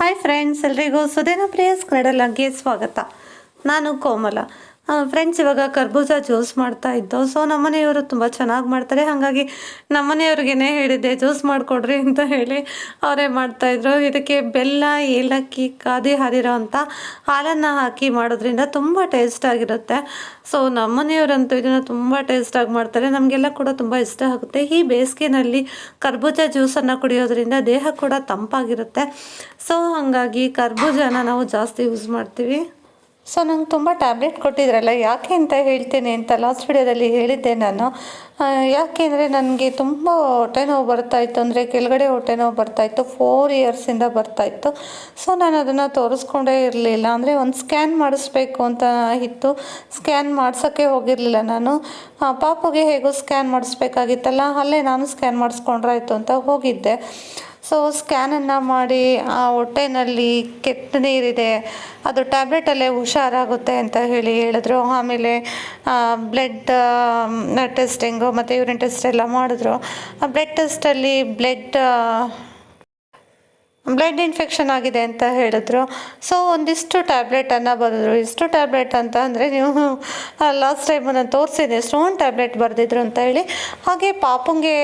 Hi friends ಎಲ್ರಿಗೂ ಸುದೇನ ಪ್ರಿಯಸ್ ಕನ್ನಡಲಾಗೆ ಸ್ವಾಗತ. ನಾನು ಕೋಮಲ. ಫ್ರೆಂಡ್ಸ್ ಇವಾಗ ಕರ್ಬೂಜ ಜ್ಯೂಸ್ ಮಾಡ್ತಾ ಇದ್ದೋ ಸೊ ನಮ್ಮನೆಯವರು ತುಂಬ ಚೆನ್ನಾಗಿ ಮಾಡ್ತಾರೆ. ಹಾಗಾಗಿ ನಮ್ಮನೆಯವ್ರಿಗೇ ಹೇಳಿದ್ದೆ ಜ್ಯೂಸ್ ಮಾಡಿಕೊಡ್ರಿ ಅಂತ ಹೇಳಿ ಅವರೇ ಮಾಡ್ತಾಯಿದ್ರು ಇದಕ್ಕೆ ಬೆಲ್ಲ, ಏಲಕ್ಕಿ ಕಾದಿ ಹರಿರೋ ಅಂಥ ಹಾಲನ್ನು ಹಾಕಿ ಮಾಡೋದ್ರಿಂದ ತುಂಬ ಟೇಸ್ಟ್ ಆಗಿರುತ್ತೆ. ಸೊ ನಮ್ಮನೆಯವರಂತೂ ಇದನ್ನು ತುಂಬ ಟೇಸ್ಟಾಗಿ ಮಾಡ್ತಾರೆ. ನಮಗೆಲ್ಲ ಕೂಡ ತುಂಬ ಇಷ್ಟ ಆಗುತ್ತೆ. ಈ ಬೇಸಿಗೆನಲ್ಲಿ ಕರ್ಬೂಜ ಜ್ಯೂಸನ್ನು ಕುಡಿಯೋದ್ರಿಂದ ದೇಹ ಕೂಡ ತಂಪಾಗಿರುತ್ತೆ. ಸೊ ಹಾಗಾಗಿ ಕರ್ಬೂಜನ ನಾವು ಜಾಸ್ತಿ ಯೂಸ್ ಮಾಡ್ತೀವಿ. ಸೊ ನಂಗೆ ತುಂಬ ಟ್ಯಾಬ್ಲೆಟ್ ಕೊಟ್ಟಿದ್ರಲ್ಲ, ಯಾಕೆ ಅಂತ ಹೇಳ್ತೇನೆ ಅಂತ ಲಾಸ್ಟ್ ವಿಡಿಯೋದಲ್ಲಿ ಹೇಳಿದ್ದೆ ನಾನು. ಯಾಕೆ ಅಂದರೆ ನನಗೆ ತುಂಬ ಹೊಟ್ಟೆ ನೋವು ಬರ್ತಾಯಿತ್ತು ಅಂದರೆ ಕೆಳಗಡೆ ಹೊಟ್ಟೆ ನೋವು ಬರ್ತಾಯಿತ್ತು ಫೋರ್ ಇಯರ್ಸಿಂದ ಬರ್ತಾಯಿತ್ತು ಸೊ ನಾನು ಅದನ್ನು ತೋರಿಸ್ಕೊಂಡೇ ಇರಲಿಲ್ಲ, ಅಂದರೆ ಒಂದು ಸ್ಕ್ಯಾನ್ ಮಾಡಿಸ್ಬೇಕು ಅಂತ ಇತ್ತು. ಸ್ಕ್ಯಾನ್ ಮಾಡ್ಸೋಕ್ಕೆ ಹೋಗಿರಲಿಲ್ಲ ನಾನು. ಪಾಪುಗೆ ಹೇಗೋ ಸ್ಕ್ಯಾನ್ ಮಾಡಿಸ್ಬೇಕಾಗಿತ್ತಲ್ಲ, ಅಲ್ಲೇ ನಾನು ಸ್ಕ್ಯಾನ್ ಮಾಡಿಸ್ಕೊಂಡ್ರಾಯ್ತು ಅಂತ ಹೋಗಿದ್ದೆ. ಸೊ ಸ್ಕ್ಯಾನನ್ನು ಮಾಡಿ, ಆ ಹೊಟ್ಟೆನಲ್ಲಿ ಕೆಟ್ಟ ನೀರಿದೆ, ಅದು ಟ್ಯಾಬ್ಲೆಟಲ್ಲೇ ಹುಷಾರಾಗುತ್ತೆ ಅಂತ ಹೇಳಿ ಹೇಳಿದ್ರು. ಆಮೇಲೆ ಬ್ಲಡ್ ಟೆಸ್ಟಿಂಗು ಮತ್ತು ಯೂರಿನ್ ಟೆಸ್ಟ್ ಎಲ್ಲ ಮಾಡಿದ್ರು. ಆ ಬ್ಲಡ್ ಟೆಸ್ಟಲ್ಲಿ ಬ್ಲಡ್ ಬ್ಲಡ್ ಇನ್ಫೆಕ್ಷನ್ ಆಗಿದೆ ಅಂತ ಹೇಳಿದ್ರು. ಸೊ ಒಂದಿಷ್ಟು ಟ್ಯಾಬ್ಲೆಟನ್ನು ಬರೆದ್ರು ಇಷ್ಟು ಟ್ಯಾಬ್ಲೆಟ್ ಅಂತ ಅಂದರೆ ನೀವು ಲಾಸ್ಟ್ ಟೈಮ್ ನಾನು ತೋರಿಸಿದ್ದೆ. ಎಷ್ಟೊಂದು ಟ್ಯಾಬ್ಲೆಟ್ ಬರೆದಿದ್ರು ಅಂತ ಹೇಳಿ. ಹಾಗೆ ಪಾಪಂಗೆ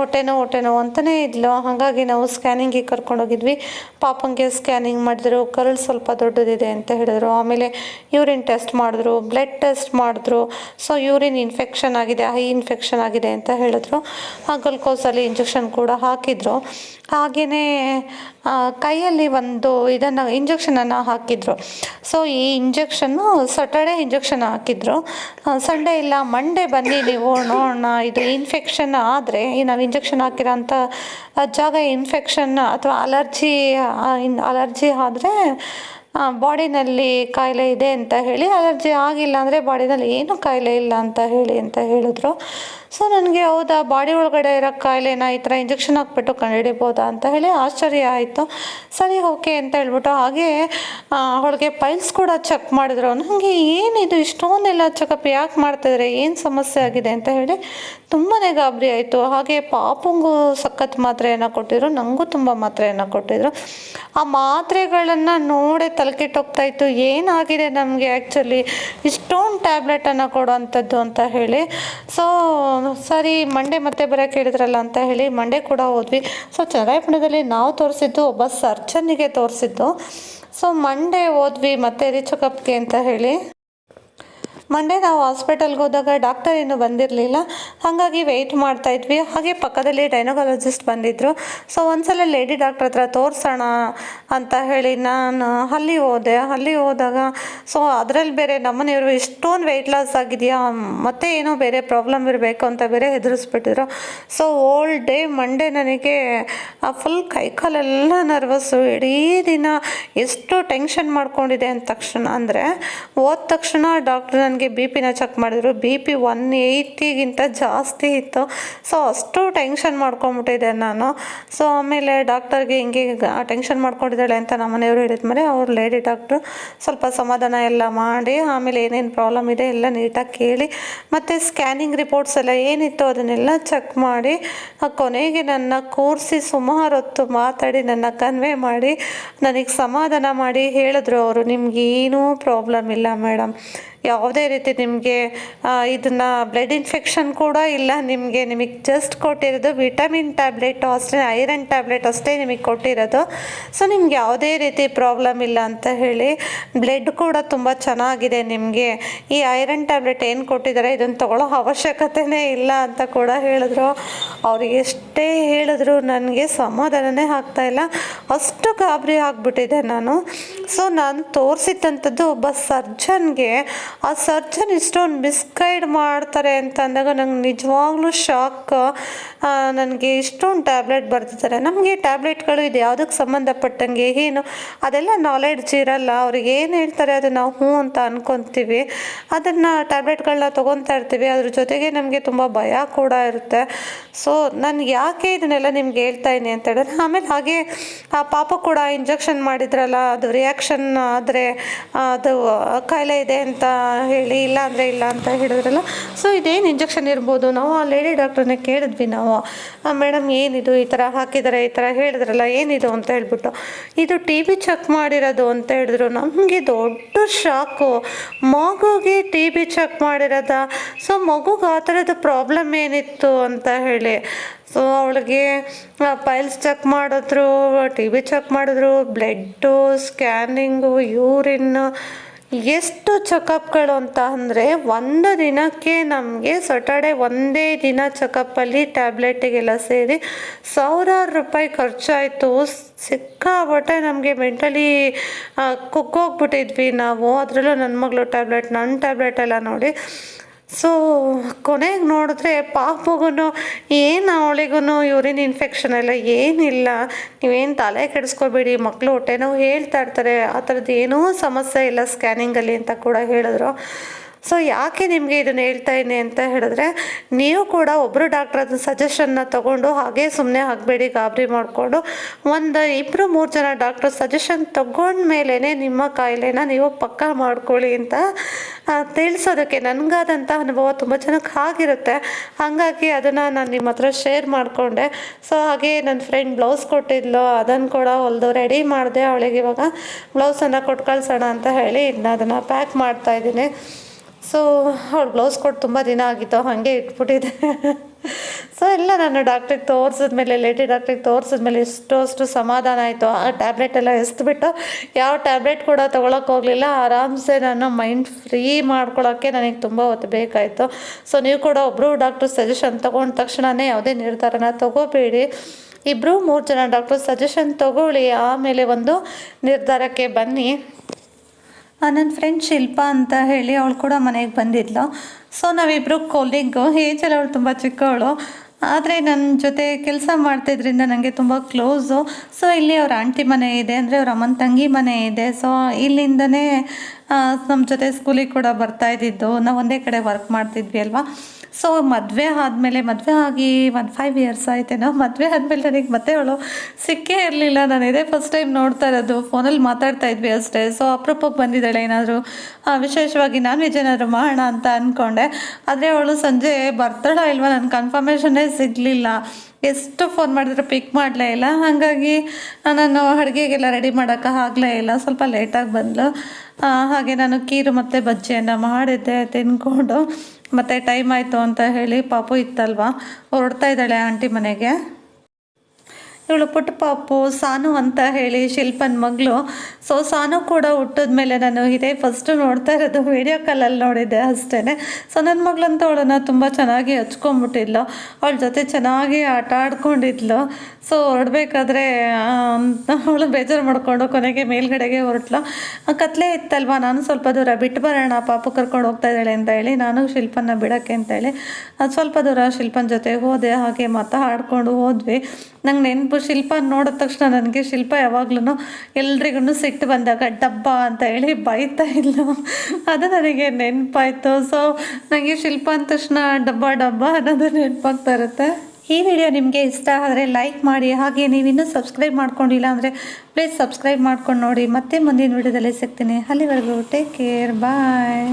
ಹೊಟ್ಟೆನೋ ಹೊಟ್ಟೆನೋ ಅಂತಲೇ ಇದ್ಲು. ಹಾಗಾಗಿ ನಾವು ಸ್ಕ್ಯಾನಿಂಗಿಗೆ ಕರ್ಕೊಂಡೋಗಿದ್ವಿ ಪಾಪಂಗೆ ಸ್ಕ್ಯಾನಿಂಗ್ ಮಾಡಿದ್ರು. ಕರಳು ಸ್ವಲ್ಪ ದೊಡ್ಡದಿದೆ ಅಂತ ಹೇಳಿದ್ರು. ಆಮೇಲೆ ಯೂರಿನ್ ಟೆಸ್ಟ್ ಮಾಡಿದ್ರು. ಬ್ಲಡ್ ಟೆಸ್ಟ್ ಮಾಡಿದ್ರು. ಸೊ ಯೂರಿನ್ ಇನ್ಫೆಕ್ಷನ್ ಆಗಿದೆ, ಹೈ ಇನ್ಫೆಕ್ಷನ್ ಆಗಿದೆ ಅಂತ ಹೇಳಿದ್ರು. ಗ್ಲುಕೋಸಲ್ಲಿ ಇಂಜೆಕ್ಷನ್ ಕೂಡ ಹಾಕಿದ್ರು. ಹಾಗೆಯೇ ಕೈಯಲ್ಲಿ ಒಂದು ಇದನ್ನು ಇಂಜೆಕ್ಷನನ್ನು ಹಾಕಿದರು. ಸೊ ಈ ಇಂಜೆಕ್ಷನ್ನು ಸಟರ್ಡೆ ಇಂಜೆಕ್ಷನ್ ಹಾಕಿದರು. ಸಂಡೇ ಇಲ್ಲ ಮಂಡೇ ಬನ್ನಿ ನೀವು, ನೋಡೋಣ, ಇದು ಇನ್ಫೆಕ್ಷನ್ ಆದರೆ ನಾವು ಇಂಜೆಕ್ಷನ್ ಹಾಕಿರೋಂಥ ಜಾಗ ಇನ್ಫೆಕ್ಷನ್ ಅಥವಾ ಅಲರ್ಜಿ ಅಲರ್ಜಿ ಆದರೆ ಬಾಡಿನಲ್ಲಿ ಕಾಯಿಲೆ ಇದೆ ಅಂತ ಹೇಳಿ ಅಲರ್ಜಿ ಆಗಿಲ್ಲ ಅಂದರೆ ಬಾಡಿನಲ್ಲಿ ಏನೂ ಕಾಯಿಲೆ ಇಲ್ಲ ಅಂತ ಹೇಳಿ ಅಂತ ಹೇಳಿದ್ರು. ಸೊ ನನಗೆ ಹೌದಾ? ಬಾಡಿ ಒಳಗಡೆ ಇರೋ ಕಾಯಿಲೆನ ಈ ಥರ ಇಂಜೆಕ್ಷನ್ ಹಾಕ್ಬಿಟ್ಟು ಕಂಡುಹಿಡಿಬೋದಾ ಅಂತ ಹೇಳಿ ಆಶ್ಚರ್ಯ ಆಯಿತು. ಸರಿ ಓಕೆ ಅಂತ ಹೇಳ್ಬಿಟ್ಟು ಹಾಗೆ ಅವಳಿಗೆ ಪೈಲ್ಸ್ ಕೂಡ ಚೆಕ್ ಮಾಡಿದ್ರು. ನನಗೆ ಏನಿದು? ಇಷ್ಟೊಂದೆಲ್ಲ ಚೆಕಪ್ ಯಾಕೆ ಮಾಡ್ತಿದ್ರೆ ಏನು ಸಮಸ್ಯೆ ಆಗಿದೆ ಅಂತ ಹೇಳಿ ತುಂಬಾ ಗಾಬರಿ ಆಯಿತು. ಹಾಗೆ ಪಾಪಂಗೂ ಸಖತ್ ಮಾತ್ರೆಯನ್ನು ಕೊಟ್ಟಿದ್ರು. ನನಗೂ ತುಂಬ ಮಾತ್ರೆಯನ್ನು ಕೊಟ್ಟಿದ್ರು. ಆ ಮಾತ್ರೆಗಳನ್ನು ನೋಡೇ ತಲೆಕೆಟ್ಟೋಗ್ತಾ ಇತ್ತು. ಏನಾಗಿದೆ ನಮಗೆ ಆ್ಯಕ್ಚುಲಿ ಇಷ್ಟೊಂದು ಟ್ಯಾಬ್ಲೆಟನ್ನು ಕೊಡೋವಂಥದ್ದು ಅಂತ ಹೇಳಿ. ಸೊ ಸರಿ ಮಂಡೆ ಮತ್ತೆ ಬರೋಕೆ ಹೇಳಿದ್ರಲ್ಲ ಅಂತ ಹೇಳಿ ಮಂಡೆ ಕೂಡ ಹೋದ್ವಿ. ಸೊ ಚನ್ನರಾಯಪಟ್ಟಣದಲ್ಲಿ ನಾವು ತೋರಿಸಿದ್ದು ಒಬ್ಬ ಸರ್ಜನ್ನಿಗೆ ತೋರಿಸಿದ್ದು. ಸೊ ಮಂಡೆ ಹೋದ್ವಿ ಮತ್ತೆ ರೀಚಕಪ್ಗೆ ಚೆಕಪ್ಗೆ ಅಂತ ಹೇಳಿ. ಮಂಡೇ ನಾವು ಹಾಸ್ಪಿಟಲ್ಗೆ ಹೋದಾಗ ಡಾಕ್ಟರ್ ಇನ್ನೂ ಬಂದಿರಲಿಲ್ಲ. ಹಾಗಾಗಿ ವೆಯ್ಟ್ ಮಾಡ್ತಾ ಇದ್ವಿ. ಹಾಗೆ ಪಕ್ಕದಲ್ಲಿ ಡೈನೋಗಾಲಜಿಸ್ಟ್ ಬಂದಿದ್ದರು ಸೊ ಒಂದ್ಸಲ ಲೇಡಿ ಡಾಕ್ಟರ್ ಹತ್ರ ತೋರಿಸೋಣ ಅಂತ ಹೇಳಿ ನಾನು ಅಲ್ಲಿ ಹೋದೆ. ಅಲ್ಲಿ ಹೋದಾಗ ಸೊ ಅದರಲ್ಲಿ ಬೇರೆ ನಮ್ಮನೆಯವರು ಇಷ್ಟೊಂದು ವೆಯ್ಟ್ ಲಾಸ್ ಆಗಿದೆಯಾ? ಮತ್ತೆ ಏನೋ ಬೇರೆ ಪ್ರಾಬ್ಲಮ್ ಇರಬೇಕು ಅಂತ ಬೇರೆ ಹೆದರಿಸ್ಬಿಟ್ಟಿದ್ರು. ಸೊ ಓಲ್ ಡೇ ಮಂಡೇ ನನಗೆ ಫುಲ್ ಕೈಕಾಲೆಲ್ಲ ನರ್ವಸ್ಸು ಇಡೀ ದಿನ ಎಷ್ಟು ಟೆನ್ಷನ್ ಮಾಡ್ಕೊಂಡಿದೆ ಅಂದ ತಕ್ಷಣ ಅಂದರೆ, ಹೋದ ತಕ್ಷಣ ಡಾಕ್ಟರ್ ನನಗೆ ಬಿ ಪಿನ ಚೆಕ್ ಮಾಡಿದ್ರು. ಬಿ ಪಿ ಒನ್ ಏಯ್ಟಿಗಿಂತ ಜಾಸ್ತಿ ಇತ್ತು. ಸೊ ಅಷ್ಟು ಟೆನ್ಷನ್ ಮಾಡ್ಕೊಂಬಿಟ್ಟಿದ್ದೆ ನಾನು. ಸೊ ಆಮೇಲೆ ಡಾಕ್ಟರ್ಗೆ ಹಿಂಗೆ ಟೆನ್ಷನ್ ಮಾಡ್ಕೊಂಡಿದ್ದಾಳೆ ಅಂತ ನಮ್ಮ ಮನೆಯವರು ಹೇಳಿದ್ಮೇಲೆ ಅವ್ರು ಲೇಡಿ ಡಾಕ್ಟ್ರು ಸ್ವಲ್ಪ ಸಮಾಧಾನ ಎಲ್ಲ ಮಾಡಿ, ಆಮೇಲೆ ಏನೇನು ಪ್ರಾಬ್ಲಮ್ ಇದೆ ಎಲ್ಲ ನೀಟಾಗಿ ಕೇಳಿ, ಮತ್ತು ಸ್ಕ್ಯಾನಿಂಗ್ ರಿಪೋರ್ಟ್ಸ್ ಎಲ್ಲ ಏನಿತ್ತು ಅದನ್ನೆಲ್ಲ ಚೆಕ್ ಮಾಡಿ ಕೊನೆಗೆ ನನ್ನ ಕೂರಿಸಿ ಸುಮಾರು ಹೊತ್ತು ಮಾತಾಡಿ, ನನ್ನ ಕನ್ವೆ ಮಾಡಿ, ನನಗೆ ಸಮಾಧಾನ ಮಾಡಿ ಹೇಳಿದ್ರು ಅವರು. ನಿಮ್ಗೇನೂ ಪ್ರಾಬ್ಲಮ್ ಇಲ್ಲ ಮೇಡಮ್. ಯಾವುದೇ ರೀತಿ ನಿಮಗೆ ಇದನ್ನು ಬ್ಲಡ್ ಇನ್ಫೆಕ್ಷನ್ ಕೂಡ ಇಲ್ಲ. ನಿಮಗೆ ನಿಮಗೆ ಜಸ್ಟ್ ಕೊಟ್ಟಿರೋದು ವಿಟಮಿನ್ ಟ್ಯಾಬ್ಲೆಟು ಅಷ್ಟೇ ಐರನ್ ಟ್ಯಾಬ್ಲೆಟ್ ಅಷ್ಟೇ ನಿಮಗೆ ಕೊಟ್ಟಿರೋದು. ಸೊ ನಿಮ್ಗೆ ಯಾವುದೇ ರೀತಿ ಪ್ರಾಬ್ಲಮ್ ಇಲ್ಲ ಅಂತ ಹೇಳಿ ಬ್ಲಡ್ ಕೂಡ ತುಂಬ ಚೆನ್ನಾಗಿದೆ ನಿಮಗೆ. ಈ ಐರನ್ ಟ್ಯಾಬ್ಲೆಟ್ ಏನು ಕೊಟ್ಟಿದ್ದಾರೆ ಇದನ್ನು ತಗೊಳ್ಳೋ ಅವಶ್ಯಕತೆನೇ ಇಲ್ಲ ಅಂತ ಕೂಡ ಹೇಳಿದ್ರು. ಅವ್ರು ಎಷ್ಟೇ ಹೇಳಿದ್ರು ನನಗೆ ಸಮಾಧಾನನೇ ಇಲ್ಲ. ಅಷ್ಟು ಗಾಬರಿ ಆಗಿಬಿಟ್ಟಿದೆ ನಾನು. ಸೊ ನಾನು ತೋರಿಸಿದಂಥದ್ದು ಒಬ್ಬ ಸರ್ಜನ್ಗೆ ಆ ಸರ್ಜನ್ ಇಷ್ಟೊಂದು ಮಿಸ್ಗೈಡ್ ಮಾಡ್ತಾರೆ ಅಂತ ಅಂದಾಗ ನಂಗೆ ನಿಜವಾಗ್ಲೂ ಶಾಕ್. ನನಗೆ ಇಷ್ಟೊಂದು ಟ್ಯಾಬ್ಲೆಟ್ ಬರ್ತಿದ್ದಾರೆ ನಮಗೆ ಟ್ಯಾಬ್ಲೆಟ್ಗಳು ಇದು ಯಾವುದಕ್ಕೆ ಸಂಬಂಧಪಟ್ಟಂಗೆ ಏನು? ಅದೆಲ್ಲ ನಾಲೆಡ್ಜ್ ಇರಲ್ಲ. ಅವ್ರಿಗೆ ಏನು ಹೇಳ್ತಾರೆ ಅದು ನಾವು ಹ್ಞೂ ಅಂತ ಅನ್ಕೊತೀವಿ. ಅದನ್ನು ಟ್ಯಾಬ್ಲೆಟ್ಗಳನ್ನ ತೊಗೊತಾ ಇರ್ತೀವಿ. ಅದ್ರ ಜೊತೆಗೆ ನಮಗೆ ತುಂಬ ಭಯ ಕೂಡ ಇರುತ್ತೆ. ಸೊ ನಾನು ಯಾಕೆ ಇದನ್ನೆಲ್ಲ ನಿಮ್ಗೆ ಹೇಳ್ತಾ ಇದ್ದೀನಿ ಅಂತ ಹೇಳಿದ್ರೆ, ಆಮೇಲೆ ಹಾಗೆ ಆ ಪಾಪ ಕೂಡ ಇಂಜೆಕ್ಷನ್ ಮಾಡಿದ್ರಲ್ಲ, ಅದು ರಿಯಾಕ್ಷನ್ ಆದರೆ, ಅದು ಕಾಯಿಲೆ ಇದೆ ಅಂತ ಹೇಳಿ ಇಲ್ಲ ಅಂದರೆ ಇಲ್ಲ ಅಂತ ಹೇಳಿದ್ರಲ್ಲ. ಸೊ ಇದೇನು ಇಂಜೆಕ್ಷನ್ ಇರ್ಬೋದು? ನಾವು ಆ ಲೇಡಿ ಡಾಕ್ಟ್ರನ್ನೇ ಕೇಳಿದ್ವಿ ನಾವು. ಮೇಡಮ್ ಏನಿದು? ಈ ಥರ ಹಾಕಿದ್ದಾರೆ ಈ ಥರ ಹೇಳಿದ್ರಲ್ಲ, ಏನಿದು ಅಂತ ಹೇಳ್ಬಿಟ್ಟು. ಇದು ಟಿ ಬಿ ಚೆಕ್ ಮಾಡಿರೋದು ಅಂತ ಹೇಳಿದ್ರು. ನಮಗೆ ದೊಡ್ಡ ಶಾಕು ಮಗುಗೆ ಟಿ ಬಿ ಚೆಕ್ ಮಾಡಿರೋದ? ಸೊ ಮಗುಗೆ ಆ ಥರದ ಪ್ರಾಬ್ಲಮ್ ಏನಿತ್ತು ಅಂತ ಹೇಳಿ. ಸೊ ಅವಳಿಗೆ ಪೈಲ್ಸ್ ಚೆಕ್ ಮಾಡಿದ್ರು ಟಿ ಬಿ ಚೆಕ್ ಮಾಡಿದ್ರು ಬ್ಲಡ್ಡು ಸ್ಕ್ಯಾನಿಂಗು ಯೂರಿನ್ ಎಷ್ಟು ಚೆಕಪ್ಗಳು ಅಂತ ಅಂದರೆ ಒಂದು ದಿನಕ್ಕೆ ನಮಗೆ ಸಟರ್ಡೆ ಒಂದೇ ದಿನ ಚೆಕಪ್ಪಲ್ಲಿ ಟ್ಯಾಬ್ಲೆಟಿಗೆಲ್ಲ ಸೇರಿ ಸಾವಿರಾರು ರೂಪಾಯಿ ಖರ್ಚಾಯಿತು. ಸಿಕ್ಕಾಬಟ್ಟೆ ನಮಗೆ ಮೆಂಟಲಿ ಕುಕ್ಕೋಗ್ಬಿಟ್ಟಿದ್ವಿ ನಾವು. ಅದರಲ್ಲೂ ನನ್ನ ಮಗಳು ಟ್ಯಾಬ್ಲೆಟ್ ನನ್ನ ಟ್ಯಾಬ್ಲೆಟ್ ಎಲ್ಲ ನೋಡಿ ಸೊ ಕೊನೆಗೆ ನೋಡಿದ್ರೆ ಪಾಪಗೂ ಏನು ಅವಳಿಗೂ ಯೂರಿನ್ ಇನ್ಫೆಕ್ಷನ್ ಎಲ್ಲ ಏನಿಲ್ಲ. ನೀವೇನು ತಲೆ ಕೆಡಿಸ್ಕೋಬೇಡಿ ಮಕ್ಕಳು ಹೊಟ್ಟೆ ನೋವು ಹೇಳ್ತಾ ಇರ್ತಾರೆ. ಆ ಥರದ್ದು ಏನೂ ಸಮಸ್ಯೆ ಇಲ್ಲ ಸ್ಕ್ಯಾನಿಂಗಲ್ಲಿ ಅಂತ ಕೂಡ ಹೇಳಿದ್ರು. ಸೊ ಯಾಕೆ ನಿಮಗೆ ಇದನ್ನು ಹೇಳ್ತಾ ಇದ್ದೀನಿ ಅಂತ ಹೇಳಿದ್ರೆ, ನೀವು ಕೂಡ ಒಬ್ಬರು ಡಾಕ್ಟ್ರ್ ಅದನ್ನ ಸಜೆಷನ್ನ ತೊಗೊಂಡು ಹಾಗೆ ಸುಮ್ಮನೆ ಆಗಬೇಡಿ, ಗಾಬರಿ ಮಾಡಿಕೊಂಡು ಒಂದು ಇಬ್ಬರು ಮೂರು ಜನ ಡಾಕ್ಟ್ರ್ ಸಜೆಷನ್ ತೊಗೊಂಡ್ಮೇಲೇ ನಿಮ್ಮ ಕಾಯಿಲೆನ ನೀವು ಪಕ್ಕಾ ಮಾಡ್ಕೊಳ್ಳಿ ಅಂತ ತಿಳಿಸೋದಕ್ಕೆ ನನಗಾದಂಥ ಅನುಭವ ತುಂಬ ಜನಕ್ಕೆ ಆಗಿರುತ್ತೆ. ಹಾಗಾಗಿ ಅದನ್ನು ನಾನು ನಿಮ್ಮ ಹತ್ರ ಶೇರ್ ಮಾಡಿಕೊಂಡೆ. ಸೊ ಹಾಗೆ ನನ್ನ ಫ್ರೆಂಡ್ ಬ್ಲೌಸ್ ಕೊಟ್ಟಿದ್ಲು ಅದನ್ನು ಕೂಡ ಹೊಲಿದು ರೆಡಿ ಮಾಡಿದೆ. ಅವಳಿಗೆ ಇವಾಗ ಬ್ಲೌಸನ್ನು ಕೊಟ್ಟು ಅಂತ ಹೇಳಿ ಇನ್ನು ಅದನ್ನು ಪ್ಯಾಕ್ ಮಾಡ್ತಾ ಇದ್ದೀನಿ. ಸೊ ಅವ್ಳು ಬ್ಲೌಸ್ ಕೊಟ್ಟು ತುಂಬ ದಿನ ಆಗಿತ್ತು, ಹಾಗೆ ಇಟ್ಬಿಟ್ಟಿದೆ. ಸೊ ಎಲ್ಲ ನಾನು ಡಾಕ್ಟ್ರಿಗೆ ತೋರಿಸಿದ್ಮೇಲೆ ಲೇಡಿ ಡಾಕ್ಟ್ರಿಗೆ ತೋರಿಸಿದ್ಮೇಲೆ ಎಷ್ಟು ಅಷ್ಟು ಸಮಾಧಾನ ಆಯಿತು. ಆ ಟ್ಯಾಬ್ಲೆಟ್ ಎಲ್ಲ ಎಸ್ದುಬಿಟ್ಟು ಯಾವ ಟ್ಯಾಬ್ಲೆಟ್ ಕೂಡ ಹೋಗಲಿಲ್ಲ. ಆರಾಮ್ಸೆ ನಾನು ಮೈಂಡ್ ಫ್ರೀ ಮಾಡ್ಕೊಳ್ಳೋಕ್ಕೆ ನನಗೆ ತುಂಬ ಹೊತ್ತು ಬೇಕಾಯಿತು. ಸೊ ನೀವು ಕೂಡ ಒಬ್ಬರು ಡಾಕ್ಟ್ರ್ ಸಜೆಷನ್ ತೊಗೊಂಡ ತಕ್ಷಣವೇ ಯಾವುದೇ ನಿರ್ಧಾರನ ತಗೋಬೇಡಿ. ಇಬ್ಬರು ಮೂರು ಜನ ಡಾಕ್ಟರ್ ಸಜೆಷನ್ ತೊಗೊಳ್ಳಿ. ಆಮೇಲೆ ಒಂದು ನಿರ್ಧಾರಕ್ಕೆ ಬನ್ನಿ. ನನ್ನ ಫ್ರೆಂಡ್ ಶಿಲ್ಪ ಅಂತ ಹೇಳಿ ಅವಳು ಕೂಡ ಮನೆಗೆ ಬಂದಿದ್ಲು. ಸೊ ನಾವಿಬ್ಬರು ಕೊಲಿಗ್ಗು ಏಜಲ್ಲಿ ಅವಳು ತುಂಬ ಚಿಕ್ಕವಳು. ಆದರೆ ನನ್ನ ಜೊತೆ ಕೆಲಸ ಮಾಡ್ತಿದ್ರಿಂದ ನನಗೆ ತುಂಬ ಕ್ಲೋಸು ಸೊ ಇಲ್ಲಿ ಅವ್ರ ಆಂಟಿ ಮನೆ ಇದೆ ಅಂದರೆ ಅವ್ರ ಅಮ್ಮನ ತಂಗಿ ಮನೆ ಇದೆ. ಸೊ ಇಲ್ಲಿಂದನೇ ನಮ್ಮ ಜೊತೆ ಸ್ಕೂಲಿಗೆ ಕೂಡ ಬರ್ತಾ ಇದ್ದಿದ್ದು. ನಾವು ಒಂದೇ ಕಡೆ ವರ್ಕ್ ಮಾಡ್ತಿದ್ವಿ ಅಲ್ವಾ? ಸೊ ಮದುವೆ ಆದಮೇಲೆ, ಮದುವೆ ಆಗಿ ಒಂದು ಫೈವ್ ಇಯರ್ಸ್ ಆಯ್ತೇನೋ, ಮದುವೆ ಆದಮೇಲೆ ನನಗೆ ಮತ್ತೆ ಅವಳು ಸಿಕ್ಕೇ ಇರಲಿಲ್ಲ. ನಾನು ಇದೇ ಫಸ್ಟ್ ಟೈಮ್ ನೋಡ್ತಾ ಇರೋದು. ಫೋನಲ್ಲಿ ಮಾತಾಡ್ತಾ ಇದ್ವಿ ಅಷ್ಟೇ. ಸೊ ಅಪ್ರೂಪಕ್ಕೆ ಬಂದಿದ್ದಾಳೆ ಏನಾದರೂ ವಿಶೇಷವಾಗಿ ನಾನ್ ವೆಜ್ ಏನಾದರೂ ಮಾಡೋಣ ಅಂತ ಅಂದ್ಕೊಂಡೆ ಆದರೆ ಅವಳು ಸಂಜೆ ಬರ್ತಾಳ ಇಲ್ವಾ? ನನ್ನ ಕನ್ಫರ್ಮೇಷನ್ನೇ ಸಿಗಲಿಲ್ಲ. ಎಷ್ಟು ಫೋನ್ ಮಾಡಿದ್ರೆ ಪಿಕ್ ಮಾಡಲೇ ಇಲ್ಲ. ಹಾಗಾಗಿ ನಾನು ಅಡುಗೆಗೆಲ್ಲ ರೆಡಿ ಮಾಡೋಕೆ ಆಗಲೇ ಇಲ್ಲ. ಸ್ವಲ್ಪ ಲೇಟಾಗಿ ಬಂದಳು ಹಾಗೆ ನಾನು ಕೀರು ಮತ್ತು ಬಜ್ಜಿಯನ್ನು ಮಾಡಿದ್ದೆ, ತಿನ್ಕೊಂಡು. ಮತ್ತು ಟೈಮ್ ಆಯಿತು ಅಂತ ಹೇಳಿ ಪಾಪು ಇತ್ತಲ್ವಾ? ಹೊರಡ್ತಾ ಇದ್ದಾಳೆ ಆಂಟಿ ಮನೆಗೆ. ಇವಳು ಪುಟ್ಟ ಪಾಪು, ಸಾನು ಅಂತ ಹೇಳಿ ಶಿಲ್ಪನ ಮಗಳು. ಸೊ ಸಾನು ಕೂಡ ಹುಟ್ಟಿದ ಮೇಲೆ ನಾನು ಇದೇ ಫಸ್ಟು ನೋಡ್ತಾ ಇರೋದು ವೀಡಿಯೋ ಕಾಲಲ್ಲಿ ನೋಡಿದ್ದೆ ಅಷ್ಟೇ ಸೊ ನನ್ನ ಮಗಳಂತ ಅವಳನ್ನು ತುಂಬ ಚೆನ್ನಾಗಿ ಹಚ್ಕೊಂಬಿಟ್ಟಿದ್ಲು ಅವಳ ಜೊತೆ ಚೆನ್ನಾಗಿ ಆಟ ಆಡ್ಕೊಂಡಿದ್ಲು. ಸೊ ಹೊರಡ್ಬೇಕಾದ್ರೆ ಅವಳು ಬೇಜಾರು ಮಾಡಿಕೊಂಡು ಕೊನೆಗೆ ಮೇಲ್ಗಡೆಗೆ ಹೊರಟ್ಲು. ಕತ್ಲೆ ಇತ್ತಲ್ವ? ನಾನು ಸ್ವಲ್ಪ ದೂರ ಬಿಟ್ಟು ಬರೋಣ, ಪಾಪು ಕರ್ಕೊಂಡು ಹೋಗ್ತಾ ಇದ್ದಾಳೆ ಅಂತ ಹೇಳಿ, ನಾನು ಶಿಲ್ಪನ ಬಿಡೋಕ್ಕೆ ಅಂತೇಳಿ ಅದು ಸ್ವಲ್ಪ ದೂರ ಶಿಲ್ಪನ ಜೊತೆ ಹೋದೆ, ಹಾಗೆ ಮಾತಾಡ್ಕೊಂಡು ಹೋದ್ವಿ. ನಂಗೆ ನೆನಪು ಶಿಲ್ಪ ನೋಡಿದ ತಕ್ಷಣ ನನಗೆ ಶಿಲ್ಪ ಯಾವಾಗ್ಲೂ ಎಲ್ರಿಗೂ ಸಿಟ್ಟು ಬಂದಾಗ, ಡಬ್ಬ ಅಂತ ಹೇಳಿ ಬೈತಾ ಇಲ್ಲ ಅದು ನನಗೆ ನೆನಪಾಯ್ತು. ಸೊ ನನಗೆ ಶಿಲ್ಪ ಅಂದ ತಕ್ಷಣ ಡಬ್ಬ ಡಬ್ಬ ಅನ್ನೋದು ನೆನಪಾಗ್ತಾ ಇರುತ್ತೆ. ಈ ವಿಡಿಯೋ ನಿಮಗೆ ಇಷ್ಟ ಆದರೆ ಲೈಕ್ ಮಾಡಿ, ಹಾಗೆ ನೀವು ಇನ್ನೂ ಸಬ್ಸ್ಕ್ರೈಬ್ ಮಾಡ್ಕೊಂಡಿಲ್ಲ ಅಂದರೆ ಪ್ಲೀಸ್ ಸಬ್ಸ್ಕ್ರೈಬ್ ಮಾಡ್ಕೊಂಡು ನೋಡಿ. ಮತ್ತೆ ಮುಂದಿನ ವಿಡಿಯೋದಲ್ಲಿ ಸಿಗ್ತೀನಿ. ಅಲ್ಲಿವರೆಗೂ ಟೇಕ್ ಕೇರ್ ಬಾಯ್